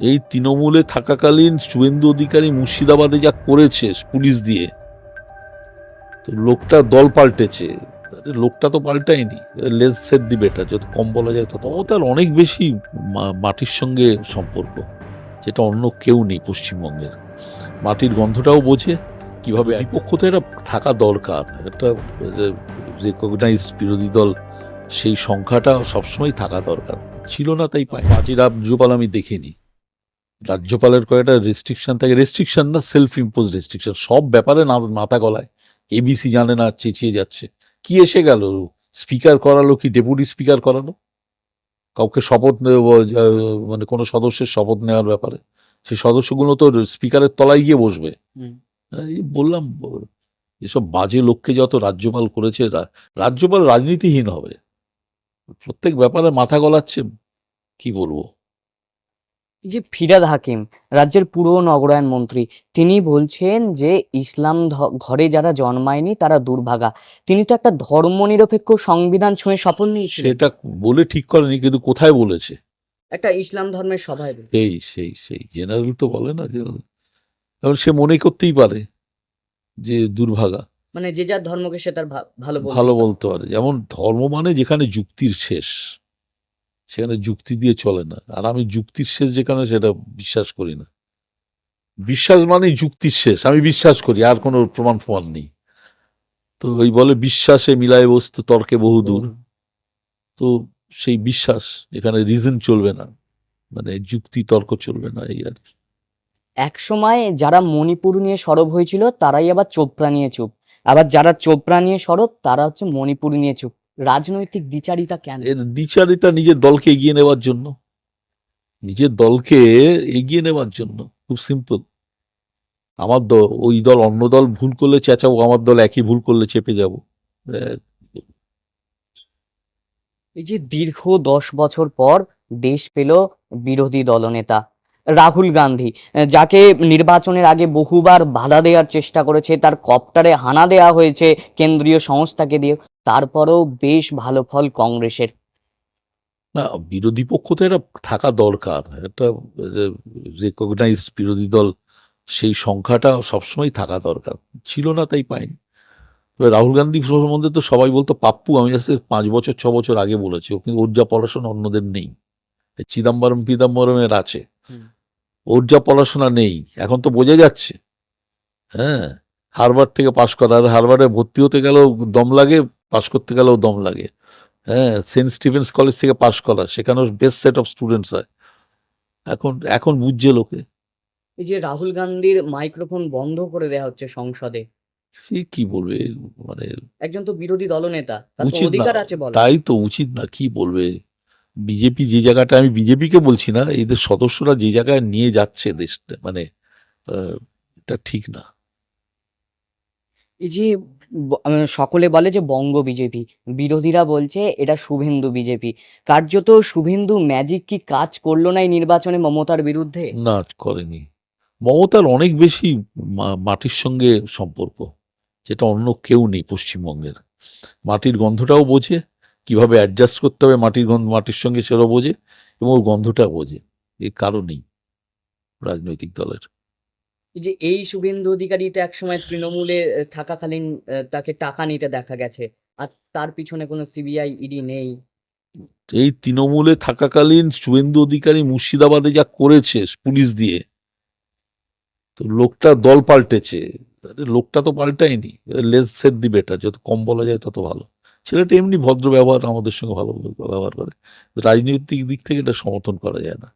এই তৃণমূলে থাকাকালীন শুভেন্দু অধিকারী মুর্শিদাবাদে যা করেছে পুলিশ দিয়ে, তো লোকটা দল পাল্টেছে। লোকটা তো পাল্টায়নি লেস সেট দি বেটা যত কম বলা যায় তত তার অনেক বেশি মাটির সঙ্গে সম্পর্ক, যেটা অন্য কেউ নেই পশ্চিমবঙ্গের। মাটির গন্ধটাও বোঝে, কীভাবে বিপক্ষ তো এটা থাকা দরকার, একটা রেকগনাইজ বিরোধী দল, সেই সংখ্যাটা সবসময় থাকা দরকার। ছিল না তাই পাই বাজি রাজ্যপাল আমি দেখিনি। রাজ্যপালের কয়েকটা রেস্ট্রিকশন থাকে। রেস্ট্রিকশন না সেলফ ইম্পোজ রেস্ট্রিকশন সব ব্যাপারে না মাথা গলায়। এবিসি জানে না চেঁচিয়ে যাচ্ছে। কি এসে গেল? স্পিকার করালো কি? ডেপুটি স্পিকার করালো? কাউকে শপথ নে- মানে কোনো সদস্যের শপথ নেওয়ার ব্যাপারে। সেই সদস্যগুলো তো স্পিকারের তলায় গিয়ে বসবে। বললাম এসব বাজে লোককে যত রাজ্যপাল করেছে রাজ্যপাল রাজনীতিহীন হবে। প্রত্যেক ব্যাপারে মাথা গলাচ্ছে কি বলব? যে ফিরাদ হাকিম রাজ্যের পুর নগরায়ণ মন্ত্রী তিনি বলছেন যে ইসলাম ঘরে যারা জন্মায়নি তারা দুর্ভাগা। তিনি তো একটা ধর্মনিরপেক্ষ সংবিধান ছুঁয়ে শপথ নিয়েছিলেন। সেটা বলে ঠিক করেনি কিন্তু কোথায় বলেছে? একটা ইসলাম ধর্মের সভায় সেই সেই সেই জেনারেল তো বলে না এবার সে মনে করতেই পারে যে দুর্ভাগা। মানে যে যার ধর্মকে সে তার ভালো ভালো বলতে পারে। যেমন ধর্ম মানে যেখানে যুক্তির শেষ। সেখানে যুক্তি দিয়ে চলে না। আর আমি যুক্তির শেষ যেখানে সেটা বিশ্বাস করি না। বিশ্বাস মানে যুক্তির শেষ। আমি বিশ্বাস করি আর কোনো প্রমাণ প্রমাণ নেই। তো ওই বলে বিশ্বাসে মিলায় বস্তু তর্কে বহুদূর তো সেই বিশ্বাস যেখানে রিজন চলবে না। মানে যুক্তি তর্ক চলবে না এই আর কি। এক সময় যারা মণিপুর নিয়ে সরব হয়েছিল তারাই আবার চোপড়া নিয়ে চুপ। আবার যারা চোপড়া নিয়ে সরব তারা হচ্ছে মণিপুর নিয়ে চুপ। রাজনৈতিক দ্বিচারিতা কেন? দ্বিচারিতা নিজের দলকে এগিয়ে নেওয়ার জন্য। নিজের দলকে এগিয়ে নেওয়ার জন্য। খুব সিম্পল আমার দল ওই দল অন্য দল ভুল করলে চেঁচাবো আমার দল একই ভুল করলে চেপে যাব। এই যে দীর্ঘ দশ বছর পর দেশ পেল বিরোধী দলনেতা। রাহুল গান্ধী যাকে নির্বাচনের আগে বহুবার বাধা দেওয়ার চেষ্টা করেছে তার কপ্টারে হানা দেওয়া হয়েছে কেন্দ্রীয় সংস্থাকে দিয়ে তারপরেও বেশ ভালো ফল কংগ্রেসের। না বিরোধী পক্ষ তো এটা থাকা দরকার একটা রেকগনাইজ বিরোধী দল সেই সংখ্যাটা সবসময় থাকা দরকার ছিল না তাই পাইনি। তবে রাহুল গান্ধী সম্বন্ধে তো সবাই বলতো পাপ্পু আমি আসলে পাঁচ বছর ছ বছর আগে বলেছি ও কিন্তু ওর যা পড়াশোনা অন্যদের নেই। চিদাম্বরম পিদাম্বরমের আছে। ওর যা পড়াশোনা নেই এখন তো বোঝা যাচ্ছে। হ্যাঁ হারবার থেকে পাশ করা আর হারবার্ডে ভর্তি হতে গেলেও দম লাগে পাশ করতে গেলেও দম লাগে। হ্যাঁ সেন্ট স্টিভেন্স কলেজ থেকে পাশ করা সেখানেও বেস্ট সেট অফ স্টুডেন্টস হয়। এখন এখন বুঝছে লোকে। এই যে রাহুল গান্ধীর মাইক্রোফোন বন্ধ করে দেওয়া হচ্ছে সংসদে। সে কি বলবে? মানে একজন তো বিরোধী দলনেতা তার তো অধিকার আছে বলা তাই তো উচিত না কি বলবে? বিজেপি যে জায়গাটা আমি বিজেপিকে বলছি না এদের সদস্যরা যে জায়গায় নিয়ে যাচ্ছে দেশটা মানে এটা ঠিক না। এই যে সকলে বলে যে বঙ্গ বিজেপি বিরোধীরা বলছে এটা শুভেন্দু বিজেপি। কার্যত শুভেন্দু ম্যাজিক কি কাজ করল না এই নির্বাচনে মমতার বিরুদ্ধে? না করেনি। মমতার অনেক বেশি মাটির সঙ্গে সম্পর্ক যেটা অন্য কেউ নেই পশ্চিমবঙ্গের। মাটির গন্ধটাও বোঝে কীভাবে অ্যাডজাস্ট করতে হবে মাটির গন্ধ মাটির সঙ্গে সেটাও বোঝে এবং ওর গন্ধটা বোঝে। এর কারণেই রাজনৈতিক দলের। এই যে এই শুভেন্দু অধিকারীটা একসময় তৃণমূলে থাকাকালীন তাকে টাকা নিতে দেখা গেছে। আর তার পিছনে কোনো সিবিআই ইডি নেই। এই তৃণমূলে থাকাকালীন শুভেন্দু অধিকারী মুর্শিদাবাদে যা করেছে পুলিশ দিয়ে তো লোকটা দল পাল্টেছে। লোকটা তো পাল্টায়নি। লেস সেট দি বেটা যত কম বলা যায় তত ভালো। ছেলেটা এমনি ভদ্র ব্যবহার আমাদের সঙ্গে ভালো ব্যবহার করে। রাজনৈতিক দিক থেকে এটা সমর্থন করা যায় না।